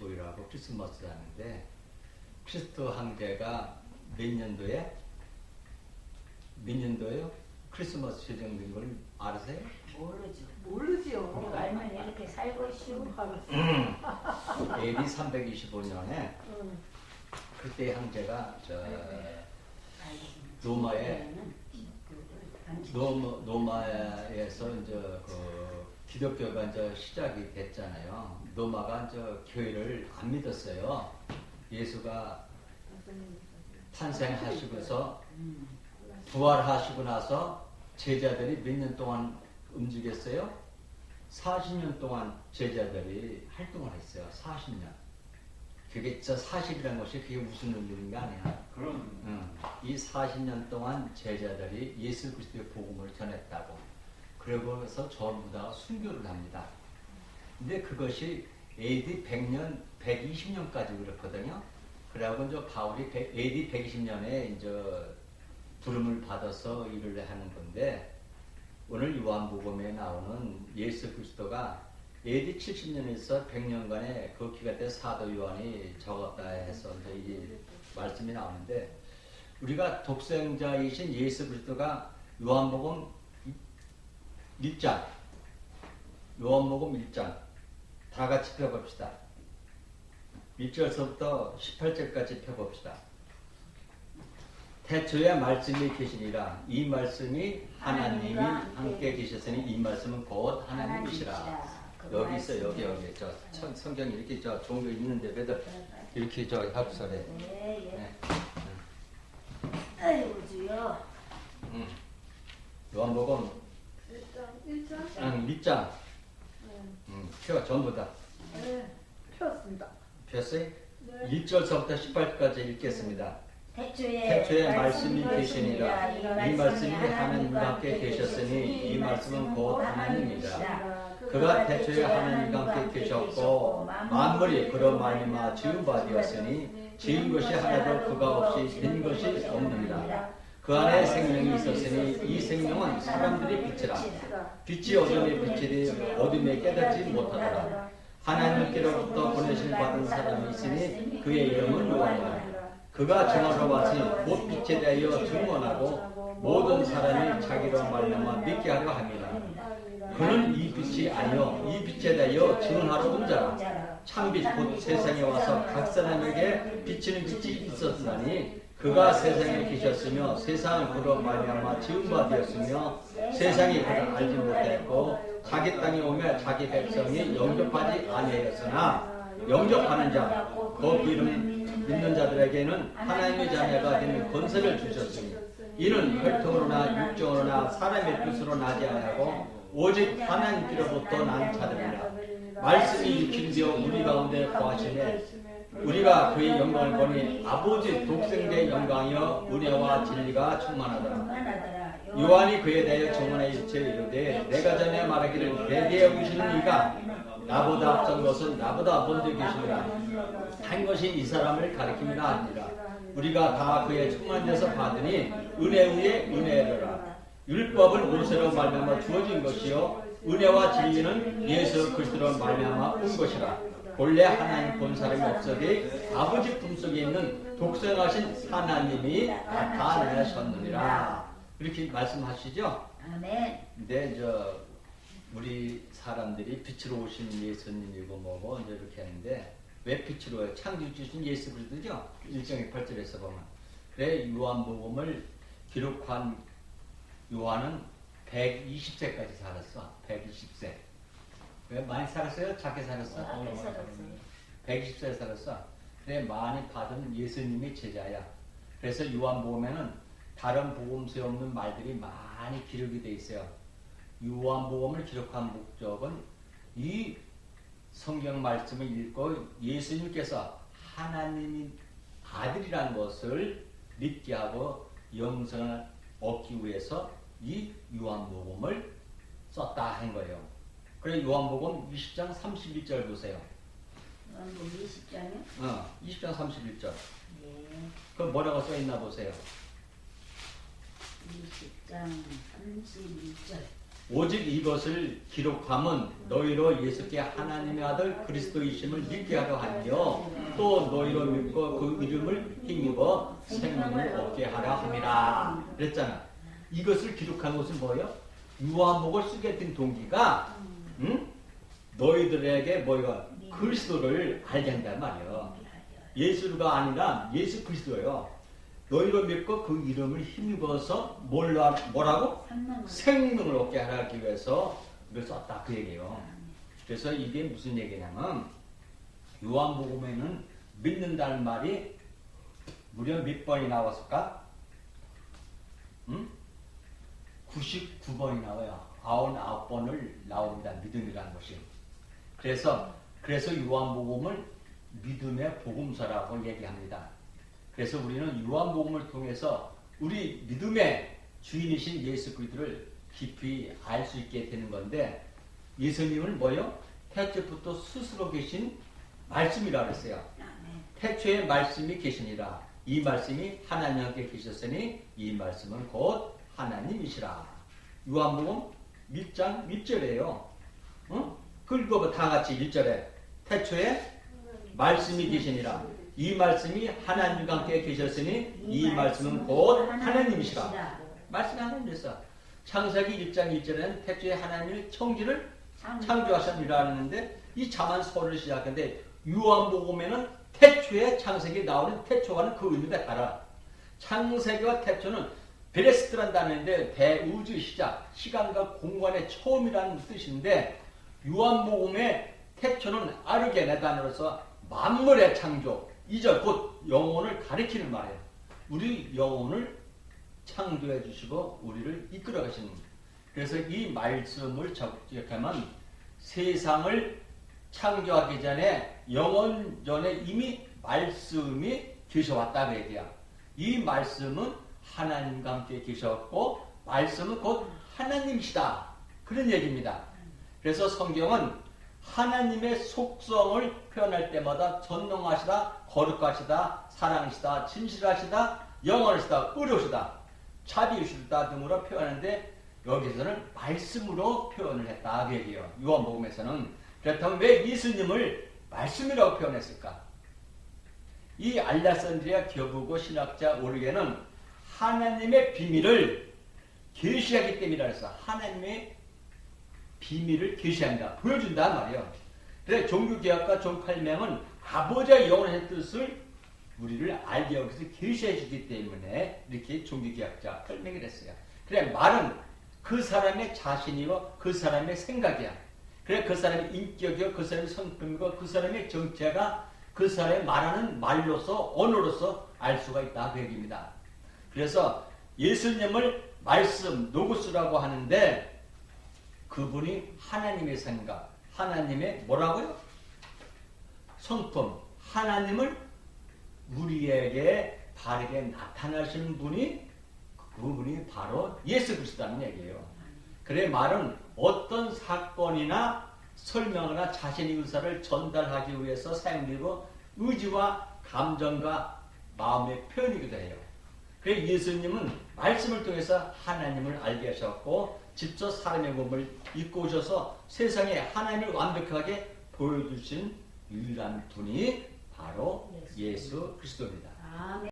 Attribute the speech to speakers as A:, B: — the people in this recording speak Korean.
A: 325일하고 크리스마스 하는데 크리스토 황제가 몇 년도에 몇 년도에요? 크리스마스 제정된 걸 아세요?
B: 모르죠.
C: 모르지요.
B: 알면 이렇게 살고 있슈.
A: AD 325년에
C: 응.
A: 그때 황제가 저
B: 네.
A: 로마에 노, 노마에서 이제 그 기독교가 이제 시작이 됐잖아요. 노마가 이제 교회를 안 믿었어요. 예수가 탄생하시고서 부활하시고 나서 제자들이 몇 년 동안 움직였어요? 40년 동안 제자들이 활동을 했어요. 40년. 그게 저 40이라는 것이 그게 무슨 의미인 게 아니야.
D: 그럼
A: 응. 이 40년 동안 제자들이 예수 그리스도의 복음을 전했다고. 그러고서 전부 다 순교를 합니다. 근데 그것이 AD 100년, 120년까지 그렇거든요. 그래고 이제 바울이 100, AD 120년에 이제 부름을 받아서 일을 하는 건데 오늘 요한복음에 나오는 예수 그리스도가 AD 70년에서 100년간의 그 기가 때 사도 요한이 적었다 해서 이 말씀이 나오는데 우리가 독생자이신 예수 그리스도가 요한복음 1장 요한복음 1장 다 같이 펴봅시다. 1절서부터 18절까지 펴봅시다. 태초에 말씀이 계시니라 이 말씀이 하나님이 함께 계셨으니 이 말씀은 곧 하나님이시라. 여기 있어 여기 여기 저 천- 성경이 이렇게 저거 있는데 왜들 이렇게 저 합설해.
B: 네, 예.
A: 네.
B: 아이고 주여.
A: 음. 요한복음 밑장
C: 네.
A: 음, 펴 전부 다
C: 네. 폈습니다.
A: 폈어요?
C: 네.
A: 1절서부터 18절까지 읽겠습니다.
B: 태초에,
A: 태초에 말씀이 계시니라 이 말씀이 하나님과 함께 계셨으니 이 말씀은 곧 하나님이라 그가 태초에 하나님과 함께 계셨고 만물이 그로 말미암아 지은 바 되었으니 지은 것이 하나도 그가 없이 된 것이 없느니라 그 안에 생명이 있었으니 이 생명은 사람들의 빛이라. 빛이 어둠에 비치되 어둠에 깨닫지 못하더라. 하나님께로부터 보내신 받은 사람이 있으니 그의 이름은 요한이라. 그가 증언하러 왔으니 곧 빛에 대하여 증언하고 모든 사람이 자기로 말미암아 믿게 하려 합니다. 그는 이 빛이 아니요 이 빛에 대하여 증언하러 온 자라 참빛 곧 세상에 와서 각 사람에게 비치는 빛이 있었으니 그가 세상에 계셨으며 세상은 그로 말미암아 지은 바 되었으며 세상이 그를 알지 못했고 자기 땅에 오며 자기 백성이 영접하지 아니하였으나 영접하는 자, 그 이름 믿는 자들에게는 하나님의 자녀가 되는 권세를 주셨으니 이는 혈통으로나 육정으로나 사람의 뜻으로 나지 아니하고 오직 하나님께로부터 난 자들이라 말씀이 육신되어 우리 가운데 거하시네. 우리가 그의 영광을 보니 아버지 독생자의 영광이여 은혜와 진리가 충만하더라. 요한이 그에 대하여 증언하여 일체 이르되 내가 전에 말하기를 대대에 오시는 이가 나보다 앞선 것은 나보다 먼저 계시니라. 한 것이 이 사람을 가리킴이라 하니라. 우리가 다 그의 충만져서 받으니 은혜 위에 은혜로라. 율법은 모세로 말미암아 주어진 것이요 은혜와 진리는 예수 그리스도로 말미암아 온 것이라 본래 하나님 본 사람이 없어되 아버지 품속에 있는 독생하신 하나님이 나타나셨느니라 이렇게 말씀하시죠.
B: 아멘.
A: 근데 저 우리 사람들이 빛으로 오신 예수님이고 뭐고 이제 이렇게 하는데 왜 빛으로 해요? 창조 주신 예수 그리스도죠. 1장의 8절에서 보면 그래 요한복음을 기록한 요한은 120세까지 살았어. 120세. 왜 많이 살았어요? 작게 살았어?
B: 작게 살았어요.
A: 120세 살았어. 그래 많이 받은 예수님의 제자야. 그래서 요한복음에는 다른 복음서에 없는 말들이 많이 기록이 돼 있어요. 요한 복음을 기록한 목적은 이 성경 말씀을 읽고 예수님께서 하나님이 아들이라는 것을 믿게 하고 영생을 얻기 위해서 이 요한복음을 썼다 한 거예요. 그래 요한복음 20장 31절 보세요.
B: 요한복음 20장이요?
A: 어, 20장 31절.
B: 네.
A: 그 뭐라고 써 있나 보세요.
B: 20장 31절.
A: 오직 이것을 기록함은 너희로 예수께 하나님의 아들 그리스도이심을 믿게 하려 하며 또 너희로 믿고 그 이름을 힘입어 생명을 얻게 하려 함이라 그랬잖아 이것을 기록한 것은 뭐예요? 유아목을 쓰게 된 동기가 응? 너희들에게 뭐가 그리스도를 알게 한단 말이에요 예수가 아니라 예수 그리스도예요 너희로 믿고 그 이름을 힘입어서 뭘라, 뭐라고? 생명을 얻게 하기 위해서 이걸 썼다 그 얘기예요. 그래서 이게 무슨 얘기냐면 요한복음에는 믿는다는 말이 무려 몇 번이 나왔을까? 응? 99번이 나와요. 99번을 나옵니다. 믿음이라는 것이. 그래서 그래서 요한복음을 믿음의 복음서라고 얘기합니다. 그래서 우리는 요한복음을 통해서 우리 믿음의 주인이신 예수 그리스도를 깊이 알 수 있게 되는 건데 예수님은 뭐요? 태초부터 스스로 계신 말씀이라 그랬어요. 태초에 말씀이 계시니라. 이 말씀이 하나님 함께 계셨으니 이 말씀은 곧 하나님이시라. 요한복음 1장 1절이에요. 응? 긁어봐 다 같이 1절에 태초에 말씀이 계시니라. 이 말씀이 하나님과 함께 계셨으니 이 말씀은 곧 하나님이시라. 말씀이 하나님이었어. 창세기 1장 1절에는 태초에 하나님이 청지를 창조하셨느라 하는데 이 자만서를 시작하는데 요한복음에는 태초에 창세기 나오는 태초와는 그 의미가 달라. 창세기와 태초는 베레스트란 단어인데 대우주 시작, 시간과 공간의 처음이라는 뜻인데 요한복음의 태초는 아르게네 단어로서 만물의 창조, 이절 곧 영혼을 가리키는 말이에요. 우리 영혼을 창조해 주시고 우리를 이끌어 가시는. 그래서 이 말씀을 적격하면 세상을 창조하기 전에 영원 전에 이미 말씀이 계셔왔다 그 얘기야. 이 말씀은 하나님과 함께 계셨고 말씀은 곧 하나님이시다. 그런 얘기입니다. 그래서 성경은 하나님의 속성을 표현할 때마다 전능하시다, 거룩하시다, 사랑하시다, 진실하시다, 영원하시다, 의로우시다, 자비우시다 등으로 표현하는데 여기서는 말씀으로 표현을 했다 그 얘기예요. 요한복음에서는 그렇다면 왜 예수님을 말씀이라고 표현했을까? 이 알라산드리아 교부고 신학자 오르게는 하나님의 비밀을 계시하기 때문이라 해서 하나님의 비밀을 계시한다, 보여준다 말이에요. 그래 종교개혁가 존 칼명은 아버지의 영원한 뜻을 우리를 알게 위해서 계시해 주기 때문에 이렇게 종교개혁자 설명을 했어요. 그래 말은 그 사람의 자신이고 그 사람의 생각이야. 그래 그 사람의 인격이고 그 사람의 성품이고 그 사람의 정체가 그 사람의 말하는 말로서 언어로서 알 수가 있다 그 얘기입니다. 그래서 예수님을 말씀 노구스라고 하는데 그분이 하나님의 생각, 하나님의 뭐라고요? 성품, 하나님을 우리에게 바르게 나타나시는 분이 그분이 바로 예수 그리스도라는 얘기예요. 그래 말은 어떤 사건이나 설명이나 자신의 의사를 전달하기 위해서 사용되고 의지와 감정과 마음의 표현이기도 해요. 그래 예수님은 말씀을 통해서 하나님을 알게 하셨고 직접 사람의 몸을 입고 오셔서 세상에 하나님을 완벽하게 보여주신 유일한 분이 바로 예수 그리스도입니다.
B: 아멘.